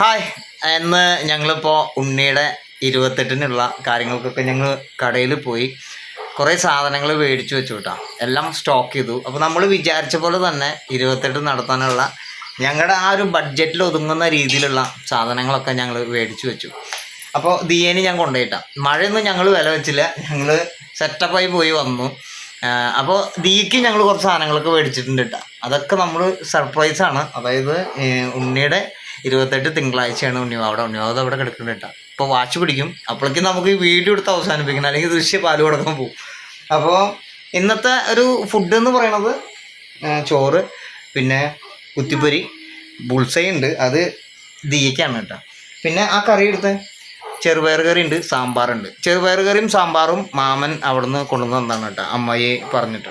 Hi ഇന്ന് ഞങ്ങളിപ്പോൾ ഉണ്ണിയുടെ ഇരുപത്തെട്ടിനുള്ള കാര്യങ്ങൾക്കൊക്കെ ഞങ്ങൾ കടയിൽ പോയി. കുറേ സാധനങ്ങൾ മേടിച്ചു വെച്ചു കേട്ടോ എല്ലാം സ്റ്റോക്ക് ചെയ്തു. അപ്പോൾ നമ്മൾ വിചാരിച്ച പോലെ തന്നെ ഇരുപത്തെട്ട് നടത്താനുള്ള ഞങ്ങളുടെ ആ ഒരു ബഡ്ജറ്റിൽ ഒതുങ്ങുന്ന രീതിയിലുള്ള സാധനങ്ങളൊക്കെ ഞങ്ങൾ മേടിച്ചു വെച്ചു. അപ്പോൾ ദിയേന് ഞാൻ കൊണ്ടുപോയിട്ടാ. മഴയൊന്നും ഞങ്ങൾ വില വെച്ചില്ല. ഞങ്ങൾ സെറ്റപ്പായി പോയി വന്നു. അപ്പോൾ ദീക്ക് ഞങ്ങൾ കുറച്ച് സാധനങ്ങളൊക്കെ മേടിച്ചിട്ടുണ്ട് കേട്ടോ അതൊക്കെ നമ്മൾ സർപ്രൈസാണ് അതായത് ഉണ്ണിയുടെ ഇരുപത്തെട്ട് തിങ്കളാഴ്ചയാണ് ഉണ്ണിയോ അവിടെ ഉണ്ണിയോ അത് അവിടെ കിടക്കുന്നുണ്ട് കേട്ടോ. ഇപ്പോൾ വാച്ച് പിടിക്കും. അപ്പോഴേക്കും നമുക്ക് ഈ വീഡിയോ എടുത്ത് അവസാനിപ്പിക്കണം. അല്ലെങ്കിൽ ദൃശ്യ പാൽ കൊടുക്കാൻ പോകും. അപ്പോൾ ഇന്നത്തെ ഒരു ഫുഡ് എന്ന് പറയണത് ചോറ് പിന്നെ കുത്തിപ്പൊരി ബുൾസൈ ഉണ്ട്. അത് ദീയക്കാണ് കേട്ടോ. പിന്നെ ആ കറി എടുത്ത്? ചെറുപയർ കറി ഉണ്ട് സാമ്പാറുണ്ട് ചെറുപയർ കറിയും സാമ്പാറും മാമൻ അവിടുന്ന് കൊണ്ടുവന്ന് തന്നാണ് കേട്ടോ. അമ്മായി പറഞ്ഞിട്ട്.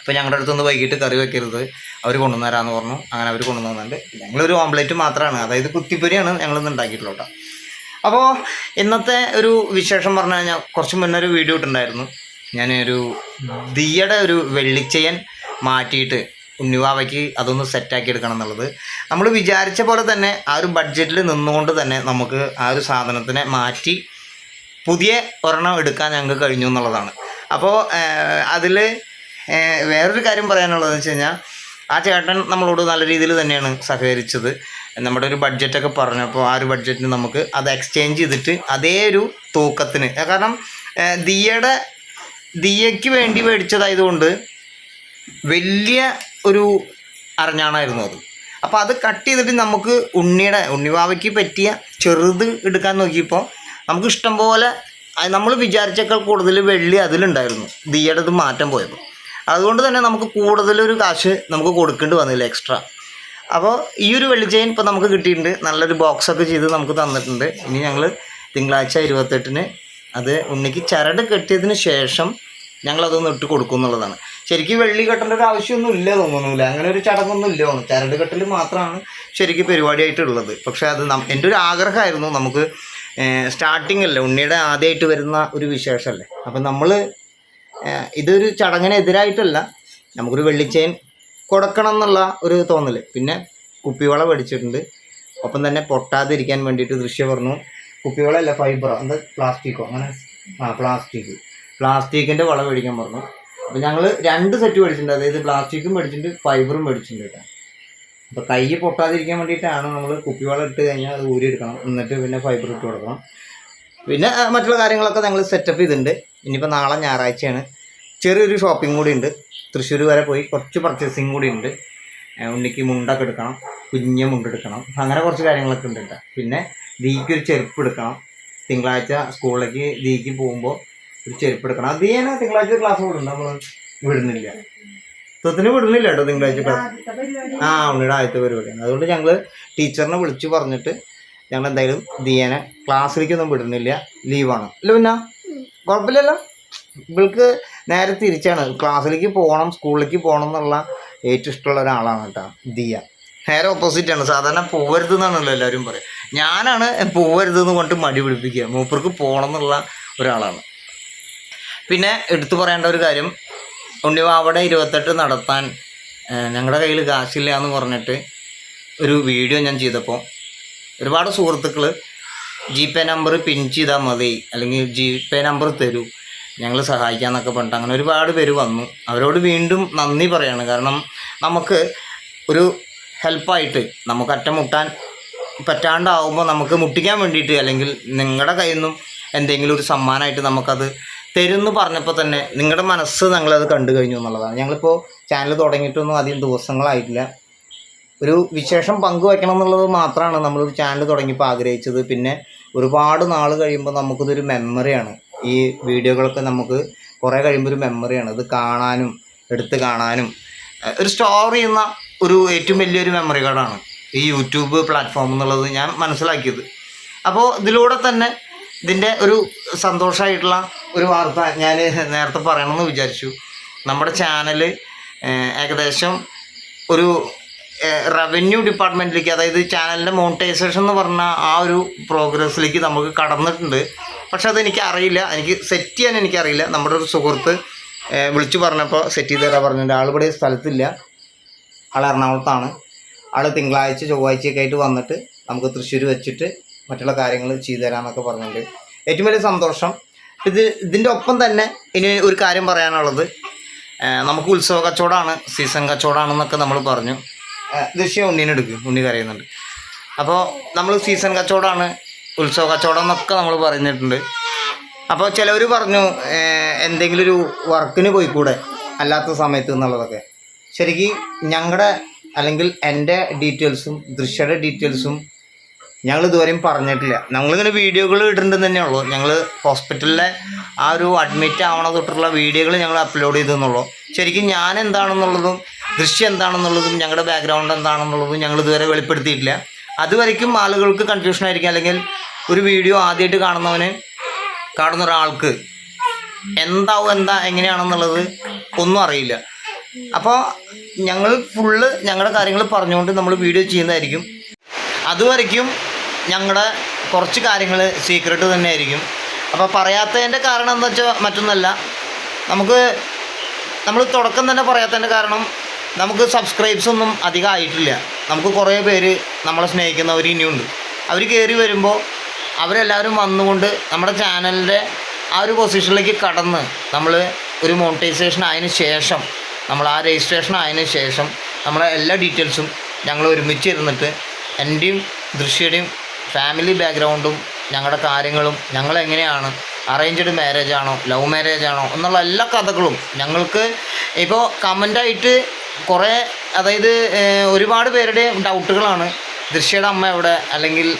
അപ്പോൾ ഞങ്ങളുടെ അടുത്തുനിന്ന് വൈകിട്ട് കറി വെക്കരുത്. അവർ കൊണ്ടുവന്നു പറഞ്ഞു. അങ്ങനെ അവർ കൊണ്ടുവന്നുണ്ട് ഞങ്ങളൊരു ഓംപ്ലേറ്റ് മാത്രമാണ് അതായത് കുത്തിപ്പൊരിയാണ് ഞങ്ങളിന്ന് ഉണ്ടാക്കിയിട്ടുള്ളത് കേട്ടോ. അപ്പോൾ ഇന്നത്തെ ഒരു വിശേഷം പറഞ്ഞു കഴിഞ്ഞാൽ കുറച്ച് മുന്നേ ഒരു വീഡിയോ ഇട്ടുണ്ടായിരുന്നു ഞാനൊരു ഒരു ദിയയുടെ ഒരു വെള്ളിച്ചയൻ മാറ്റിയിട്ട് ഉണ്ണിവാവയ്ക്ക് അതൊന്ന് സെറ്റാക്കി എടുക്കണം എന്നുള്ളത്. നമ്മൾ വിചാരിച്ച പോലെ തന്നെ ആ ഒരു ബഡ്ജറ്റിൽ നിന്നുകൊണ്ട് തന്നെ നമുക്ക് ആ ഒരു സാധനത്തിനെ മാറ്റി പുതിയ ഒരെണ്ണം എടുക്കാൻ ഞങ്ങൾക്ക് കഴിഞ്ഞു എന്നുള്ളതാണ്. അപ്പോൾ അതിൽ വേറൊരു കാര്യം പറയാനുള്ളതെന്ന് വെച്ച് കഴിഞ്ഞാൽ ആ ചേട്ടൻ നമ്മളോട് നല്ല രീതിയിൽ തന്നെയാണ് സഹകരിച്ചത്. നമ്മുടെ ഒരു ബഡ്ജറ്റൊക്കെ പറഞ്ഞപ്പോൾ ആ ഒരു ബഡ്ജറ്റിന് നമുക്ക് അത് എക്സ്ചേഞ്ച് ചെയ്തിട്ട് അതേ ഒരു തൂക്കത്തിന്. കാരണം ദിയയുടെ ദിയയ്ക്ക് വേണ്ടി മേടിച്ചതായതുകൊണ്ട് വലിയ ഒരു അരഞ്ഞാണായിരുന്നു അത്. അപ്പോൾ അത് കട്ട് ചെയ്തിട്ട് നമുക്ക് ഉണ്ണിയുടെ ഉണ്ണിവാവയ്ക്ക് പറ്റിയ ചെറുത് എടുക്കാൻ നോക്കിയപ്പോൾ നമുക്ക് ഇഷ്ടം പോലെ നമ്മൾ വിചാരിച്ചേക്കാൾ കൂടുതൽ വെള്ളി അതിലുണ്ടായിരുന്നു. ദിയയുടെ ഇത് മാറ്റം പോയപ്പോൾ അതുകൊണ്ട് തന്നെ നമുക്ക് കൂടുതലൊരു കാശ് നമുക്ക് കൊടുക്കേണ്ടി വന്നില്ല എക്സ്ട്രാ അപ്പോൾ ഈ ഒരു വെള്ളിച്ചെയിൻ ഇപ്പോൾ നമുക്ക് കിട്ടിയിട്ടുണ്ട്. നല്ലൊരു ബോക്സൊക്കെ ചെയ്ത് നമുക്ക് തന്നിട്ടുണ്ട്. ഇനി ഞങ്ങൾ തിങ്കളാഴ്ച ഇരുപത്തെട്ടിന് അത് ഉണ്ണിക്ക് ചരട് കെട്ടിയതിന് ശേഷം ഞങ്ങളതൊന്ന് ഇട്ട് കൊടുക്കും എന്നുള്ളതാണ്. ശരിക്കും വെള്ളി കെട്ടേണ്ട ഒരു ആവശ്യമൊന്നും ഇല്ല തോന്നുന്നില്ല. അങ്ങനെ ഒരു ചടങ്ങൊന്നും ഇല്ല തോന്നുന്നു. ചരട് കെട്ടൽ മാത്രമാണ് ശരിക്കും പരിപാടിയായിട്ടുള്ളത്. പക്ഷേ അത് എന്റെ ഒരു ആഗ്രഹമായിരുന്നു നമുക്ക് സ്റ്റാർട്ടിംഗ് അല്ലേ ഉണ്ണിയുടെ ആദ്യമായിട്ട് വരുന്ന ഒരു വിശേഷമല്ലേ. അപ്പം നമ്മൾ ഇതൊരു ചടങ്ങിനെതിരായിട്ടല്ല. നമുക്കൊരു വെള്ളിച്ചേൻ കൊടുക്കണം എന്നുള്ള ഒരു തോന്നൽ പിന്നെ കുപ്പിവള മേടിച്ചിട്ടുണ്ട്. ഒപ്പം തന്നെ പൊട്ടാതിരിക്കാൻ വേണ്ടിയിട്ട് ദൃശ്യം പറഞ്ഞു കുപ്പിവളയല്ല ഫൈബറോ എന്താ പ്ലാസ്റ്റിക്കോ അങ്ങനെ ആ പ്ലാസ്റ്റിക് പ്ലാസ്റ്റിക്കിന്റെ വള മേടിക്കാൻ പറഞ്ഞു. അപ്പോൾ ഞങ്ങൾ രണ്ട് സെറ്റ് മേടിച്ചിട്ടുണ്ട്. അതായത് പ്ലാസ്റ്റിക്കും മേടിച്ചിട്ടുണ്ട് ഫൈബറും മേടിച്ചിട്ടുണ്ട് കേട്ടോ. അപ്പോൾ കൈ പൊട്ടാതിരിക്കാൻ വേണ്ടിയിട്ടാണ് നമ്മൾ കുപ്പിവള ഇട്ട് കഴിഞ്ഞാൽ അത് ഊരി എടുക്കണം എന്നിട്ട് പിന്നെ ഫൈബർ ഇട്ട് കൊടുക്കണം. പിന്നെ മറ്റുള്ള കാര്യങ്ങളൊക്കെ ഞങ്ങൾ സെറ്റപ്പ് ചെയ്തിട്ടുണ്ട്. ഇനിയിപ്പോൾ നാളെ ഞായറാഴ്ചയാണ്. ചെറിയൊരു ഷോപ്പിംഗ് കൂടി ഉണ്ട്. തൃശ്ശൂർ വരെ പോയി കുറച്ച് പർച്ചേസിങ് കൂടി ഉണ്ട്. ഉണ്ണിക്ക് മുണ്ടൊക്കെ എടുക്കണം കുഞ്ഞ മുണ്ട് എടുക്കണം. അങ്ങനെ കുറച്ച് കാര്യങ്ങളൊക്കെ ഉണ്ട് കേട്ടോ. പിന്നെ ദീക്ക് ഒരു ചെരുപ്പ് എടുക്കണം. തിങ്കളാഴ്ച സ്കൂളിലേക്ക് ദീക്ക് പോകുമ്പോൾ ഒരു ചെരുപ്പ് എടുക്കണം. അത് ഞാൻ തിങ്കളാഴ്ച ക്ലാസ് വിടുന്നുണ്ട് നമ്മൾ വിടുന്നില്ല. തൊത്തിന് വിടുന്നില്ല കേട്ടോ തിങ്കളാഴ്ച ആ ഉണ്ണിയുടെ ആദ്യത്തെ പരിപാടിയാണ് അതുകൊണ്ട് ഞങ്ങൾ ടീച്ചറിനെ വിളിച്ചു പറഞ്ഞിട്ട് ഞങ്ങൾ എന്തായാലും ദിയനെ ക്ലാസ്സിലേക്കൊന്നും വിടുന്നില്ല. ലീവാണ് അല്ല പിന്നെ? കുഴപ്പമില്ലല്ലോ. ഇവൾക്ക് നേരെ തിരിച്ചാണ്. ക്ലാസ്സിലേക്ക് പോകണം സ്കൂളിലേക്ക് പോകണം എന്നുള്ള ഏറ്റവും ഇഷ്ടമുള്ള ഒരാളാണ് കേട്ടോ ദിയ. നേരെ ഓപ്പോസിറ്റ് ആണ്. സാധാരണ പോവരുത് എന്നാണല്ലോ എല്ലാവരും പറയുക ഞാനാണ് പോവരുത് എന്ന് പറഞ്ഞിട്ട് മടി പിടിപ്പിക്കുക. മൂപ്പർക്ക് പോകണം എന്നുള്ള ഒരാളാണ്. പിന്നെ എടുത്തു പറയേണ്ട ഒരു കാര്യം ഉണ്ണിവാവയുടെ ഇരുപത്തെട്ട് നടത്താൻ ഞങ്ങളുടെ കയ്യിൽ കാശില്ല എന്ന് പറഞ്ഞിട്ട് ഒരു വീഡിയോ ഞാൻ ചെയ്തപ്പോൾ ഒരുപാട് സുഹൃത്തുക്കൾ ജി പേ നമ്പർ പിൻ ചെയ്താൽ മതി. അല്ലെങ്കിൽ ജി പേ നമ്പർ തരൂ. ഞങ്ങൾ സഹായിക്കാമെന്നൊക്കെ പറഞ്ഞിട്ട് അങ്ങനെ ഒരുപാട് പേര് വന്നു. അവരോട് വീണ്ടും നന്ദി പറയാണ്. കാരണം നമുക്ക് ഒരു ഹെൽപ്പായിട്ട് നമുക്ക് അറ്റമുട്ടാൻ പറ്റാണ്ടാവുമ്പോൾ നമുക്ക് മുട്ടിക്കാൻ വേണ്ടിയിട്ട് അല്ലെങ്കിൽ നിങ്ങളുടെ കയ്യിൽ നിന്നും എന്തെങ്കിലും ഒരു സമ്മാനമായിട്ട് നമുക്കത് തരുമെന്ന് പറഞ്ഞപ്പോൾ തന്നെ നിങ്ങളുടെ മനസ്സ് ഞങ്ങളത് കണ്ടു കഴിഞ്ഞു എന്നുള്ളതാണ്. ഞങ്ങളിപ്പോൾ ചാനൽ തുടങ്ങിയിട്ടൊന്നും അധികം ദിവസങ്ങളായിട്ടില്ല. ഒരു വിശേഷം പങ്കുവയ്ക്കണം എന്നുള്ളത് മാത്രമാണ് നമ്മളൊരു ചാനൽ തുടങ്ങിയപ്പോൾ ആഗ്രഹിച്ചത്. പിന്നെ ഒരുപാട് നാൾ കഴിയുമ്പോൾ നമുക്കിതൊരു മെമ്മറിയാണ് ഈ വീഡിയോകളൊക്കെ നമുക്ക് കുറേ കഴിയുമ്പോൾ ഒരു മെമ്മറിയാണ് ഇത് കാണാനും എടുത്ത് കാണാനും. ഒരു സ്റ്റോർ ചെയ്യുന്ന ഒരു ഏറ്റവും വലിയൊരു മെമ്മറി കാർഡാണ് ഈ യൂട്യൂബ് പ്ലാറ്റ്ഫോം എന്നുള്ളത് ഞാൻ മനസ്സിലാക്കിയത്. അപ്പോൾ ഇതിലൂടെ തന്നെ ഇതിന്റെ ഒരു സന്തോഷമായിട്ടുള്ള ഒരു വാർത്ത ഞാൻ നേരത്തെ പറയണമെന്ന് വിചാരിച്ചു. നമ്മുടെ ചാനൽ ഏകദേശം ഒരു റവന്യൂ ഡിപ്പാർട്ട്മെന്റിലേക്ക് അതായത് ചാനലിന്റെ മോണിറ്റൈസേഷൻ എന്ന് പറഞ്ഞ ആ ഒരു പ്രോഗ്രസ്സിലേക്ക് നമുക്ക് കടന്നിട്ടുണ്ട്. പക്ഷെ അതെനിക്ക് അറിയില്ല. എനിക്ക് സെറ്റ് ചെയ്യാൻ എനിക്കറിയില്ല നമ്മുടെ ഒരു സുഹൃത്ത് വിളിച്ചു പറഞ്ഞപ്പോൾ സെറ്റ് ചെയ്ത് തരാൻ പറഞ്ഞിട്ടുണ്ട് ആൾ ഇവിടെ സ്ഥലത്തില്ല. ആൾ എറണാകുളത്താണ്. ആൾ തിങ്കളാഴ്ച ചൊവ്വാഴ്ചയൊക്കെ ആയിട്ട് വന്നിട്ട് നമുക്ക് തൃശ്ശൂർ വെച്ചിട്ട് മറ്റുള്ള കാര്യങ്ങൾ ചെയ്തു തരാമെന്നൊക്കെ പറഞ്ഞിട്ടുണ്ട്. ഏറ്റവും വലിയ സന്തോഷം. ഇത് ഇതിന്റെ ഒപ്പം തന്നെ ഇനി ഒരു കാര്യം പറയാനുള്ളത്. നമുക്ക് ഉത്സവ കച്ചവടമാണ് സീസൺ കച്ചവടമാണെന്നൊക്കെ നമ്മൾ പറഞ്ഞു. ദൃശ്യം ഉണ്ണീനെ എടുക്കും. ഉണ്ണി കരയുന്നുണ്ട്. അപ്പോൾ നമ്മൾ സീസൺ കച്ചവടമാണ് ഉത്സവ കച്ചവടം എന്നൊക്കെ നമ്മൾ പറഞ്ഞിട്ടുണ്ട്. അപ്പോൾ ചിലവർ പറഞ്ഞു എന്തെങ്കിലും ഒരു വർക്കിന് പോയിക്കൂടെ? അല്ലാത്ത സമയത്ത് എന്നുള്ളതൊക്കെ. ശരിക്കും ഞങ്ങളുടെ അല്ലെങ്കിൽ എന്റെ ഡീറ്റെയിൽസും ദൃശ്യയുടെ ഡീറ്റെയിൽസും ഞങ്ങൾ ഇതുവരെയും പറഞ്ഞിട്ടില്ല. ഞങ്ങളിങ്ങനെ വീഡിയോകൾ ഇടുന്നുണ്ടെന്ന് തന്നെ ഉള്ളൂ. ഞങ്ങൾ ഹോസ്പിറ്റലിലെ ആ ഒരു അഡ്മിറ്റ് ആവണ തൊട്ടുള്ള വീഡിയോകൾ ഞങ്ങൾ അപ്ലോഡ് ചെയ്തെന്നുള്ളൂ. ശരിക്കും ഞാൻ എന്താണെന്നുള്ളതും ദൃശ്യം എന്താണെന്നുള്ളതും ഞങ്ങളുടെ ബാക്ക്ഗ്രൗണ്ട് എന്താണെന്നുള്ളതും ഞങ്ങൾ ഇതുവരെ വെളിപ്പെടുത്തിയിട്ടില്ല. അതുവരയ്ക്കും ആളുകൾക്ക് കൺഫ്യൂഷൻ ആയിരിക്കും. അല്ലെങ്കിൽ ഒരു വീഡിയോ ആദ്യമായിട്ട് കാണുന്നവന് കാണുന്ന ഒരാൾക്ക് എന്താവും എന്താ എങ്ങനെയാണെന്നുള്ളത് ഒന്നും അറിയില്ല. അപ്പോൾ ഞങ്ങൾ ഫുള്ള് ഞങ്ങളുടെ കാര്യങ്ങൾ പറഞ്ഞുകൊണ്ട് നമ്മൾ വീഡിയോ ചെയ്യുന്നതായിരിക്കും. അതുവരയ്ക്കും ഞങ്ങളുടെ കുറച്ച് കാര്യങ്ങൾ സീക്രട്ട് തന്നെ ആയിരിക്കും അപ്പോൾ പറയാത്തതിന്റെ കാരണം എന്താ വെച്ചാൽ മറ്റൊന്നല്ല. നമുക്ക് നമ്മൾ തുടക്കം തന്നെ പറയാത്തതിന്റെ കാരണം നമുക്ക് സബ്സ്ക്രൈബ്സ് ഒന്നും അധികം ആയിട്ടില്ല. നമുക്ക് കുറേ പേര് നമ്മളെ സ്നേഹിക്കുന്നവർ ഇനിയുണ്ട്. അവർ കയറി വരുമ്പോൾ അവരെല്ലാവരും വന്നുകൊണ്ട് നമ്മുടെ ചാനലിന്റെ ആ ഒരു പൊസിഷനിലേക്ക് കടന്ന് നമ്മൾ ഒരു മോണിറ്റൈസേഷൻ ആയതിനു ശേഷം നമ്മൾ ആ രജിസ്ട്രേഷൻ ആയതിനു ശേഷം നമ്മളെ എല്ലാ ഡീറ്റെയിൽസും ഞങ്ങൾ ഒരുമിച്ച് ഇരുന്നിട്ട് എന്റെയും ദൃശ്യയുടെയും ഫാമിലി ബാക്ക്ഗ്രൗണ്ടും ഞങ്ങളുടെ കാര്യങ്ങളും ഞങ്ങൾ എങ്ങനെയാണ് അറേഞ്ച്ഡ് മാരേജ് ആണോ ലവ് മാരേജ് ആണോ എന്നുള്ള എല്ലാ കഥകളും ഞങ്ങൾക്ക് ഇപ്പോൾ കമന്റായിട്ട് കുറേ അതായത് ഒരുപാട് പേരുടെ ഡൗട്ടുകളാണ്. ദൃശ്യയുടെ അമ്മ എവിടെ? അല്ലെങ്കിൽ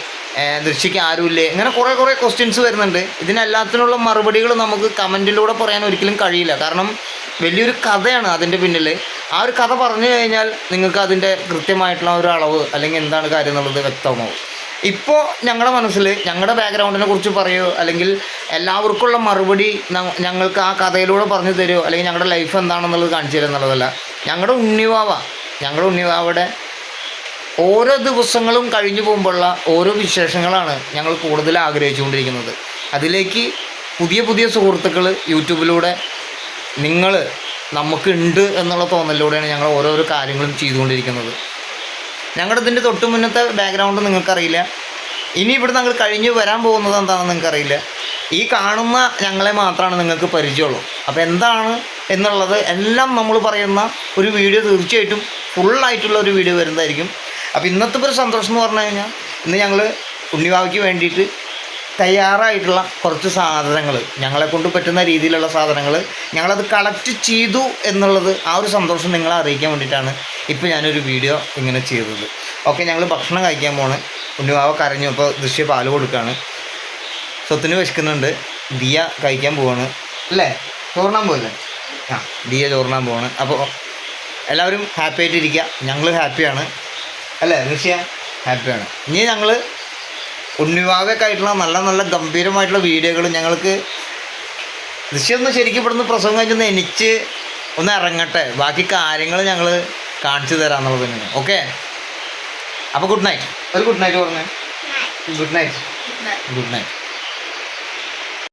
ദൃശ്യയ്ക്ക് ആരുമില്ലേ? ഇങ്ങനെ കുറേ കുറേ ക്വസ്റ്റ്യൻസ് വരുന്നുണ്ട്. ഇതിനെല്ലാത്തിനുള്ള മറുപടികൾ നമുക്ക് കമന്റിലൂടെ പറയാൻ ഒരിക്കലും കഴിയില്ല. കാരണം വലിയൊരു കഥയാണ് അതിന്റെ പിന്നിൽ ആ ഒരു കഥ പറഞ്ഞു കഴിഞ്ഞാൽ നിങ്ങൾക്ക് അതിന്റെ കൃത്യമായിട്ടുള്ള ഒരു അളവ് അല്ലെങ്കിൽ എന്താണ് കാര്യം എന്നുള്ളത് വ്യക്തമാവും. ഇപ്പോൾ ഞങ്ങളുടെ മനസ്സിൽ ഞങ്ങളുടെ ബാക്ക്ഗ്രൗണ്ടിനെ കുറിച്ച് പറയുമോ അല്ലെങ്കിൽ എല്ലാവർക്കുള്ള മറുപടി ഞങ്ങൾക്ക് ആ കഥയിലൂടെ പറഞ്ഞു തരുമോ അല്ലെങ്കിൽ ഞങ്ങളുടെ ലൈഫ് എന്താണെന്നുള്ളത് കാണിച്ചു തരുക എന്നുള്ളതല്ല. ഞങ്ങളുടെ ഉണ്ണിവാവ ഞങ്ങളുടെ ഉണ്ണിവാവയുടെ ഓരോ ദിവസങ്ങളും കഴിഞ്ഞു പോകുമ്പോഴുള്ള ഓരോ വിശേഷങ്ങളാണ് ഞങ്ങൾ കൂടുതൽ ആഗ്രഹിച്ചുകൊണ്ടിരിക്കുന്നത്. അതിലേക്ക് പുതിയ പുതിയ സുഹൃത്തുക്കൾ യൂട്യൂബിലൂടെ നിങ്ങൾ നമുക്കുണ്ട് എന്നുള്ള തോന്നലിലൂടെയാണ് ഞങ്ങൾ ഓരോരോ കാര്യങ്ങളും ചെയ്തുകൊണ്ടിരിക്കുന്നത്. ഞങ്ങളുടെ ഇതിന്റെ തൊട്ട് മുന്നത്തെ ബാക്ക്ഗ്രൗണ്ട് നിങ്ങൾക്കറിയില്ല. ഇനി ഇവിടെ ഞങ്ങൾ കഴിഞ്ഞ് വരാൻ പോകുന്നത് എന്താണെന്ന് നിങ്ങൾക്കറിയില്ല. ഈ കാണുന്ന ഞങ്ങളെ മാത്രമാണ് നിങ്ങൾക്ക് പരിചയമുള്ളൂ. അപ്പോൾ എന്താണ് എന്നുള്ളത് എല്ലാം നമ്മൾ പറയുന്ന ഒരു വീഡിയോ തീർച്ചയായിട്ടും ഫുള്ളായിട്ടുള്ള ഒരു വീഡിയോ വരുന്നതായിരിക്കും. അപ്പോൾ ഇന്നത്തെ ഒരു സന്തോഷം എന്ന് പറഞ്ഞു കഴിഞ്ഞാൽ ഇന്ന് ഞങ്ങൾ ഉണ്ണിവാവയ്ക്ക് വേണ്ടിയിട്ട് തയ്യാറായിട്ടുള്ള കുറച്ച് സാധനങ്ങൾ ഞങ്ങളെ കൊണ്ട് പറ്റുന്ന രീതിയിലുള്ള സാധനങ്ങൾ ഞങ്ങളത് കളക്ട് ചെയ്തു എന്നുള്ളത് ആ ഒരു സന്തോഷം നിങ്ങളെ അറിയിക്കാൻ വേണ്ടിയിട്ടാണ് ഇപ്പോൾ ഞാനൊരു വീഡിയോ ഇങ്ങനെ ചെയ്തത്. ഓക്കെ ഞങ്ങൾ ഭക്ഷണം കഴിക്കാൻ പോണ്. ഉണ്ണിവാവ കരഞ്ഞു അപ്പോൾ ദൃശ്യ പാൽ കൊടുക്കുകയാണ് സ്വത്തിന് വിശക്കുന്നുണ്ട്. ദിയ കഴിക്കാൻ പോവാണ്. അല്ലേ? ചോറിനാൻ പോയില്ലേ? ആ ദിയ ചോറിനാൻ പോവാണ്. അപ്പോൾ എല്ലാവരും ഹാപ്പി ആയിട്ടിരിക്കുക ഞങ്ങൾ ഹാപ്പിയാണ് അല്ലേ ഋഷിയ ഹാപ്പിയാണ് ഇനി ഞങ്ങൾ ഉണ്ണിവാവൊക്കെ ആയിട്ടുള്ള നല്ല നല്ല ഗംഭീരമായിട്ടുള്ള വീഡിയോകൾ ഞങ്ങൾക്ക് ദൃശ്യം ഒന്ന് ശരിക്കും ഇവിടുന്ന് പ്രസവം കഴിഞ്ഞൊന്ന് എനിച്ച് ഒന്ന് ഇറങ്ങട്ടെ. ബാക്കി കാര്യങ്ങൾ ഞങ്ങൾ കാണിച്ചു തരാമെന്നുള്ളത് തന്നെയാണ്. ഓക്കെ അപ്പോൾ ഗുഡ് നൈറ്റ് ഒരു ഗുഡ് നൈറ്റ് പറഞ്ഞേ. Good night good night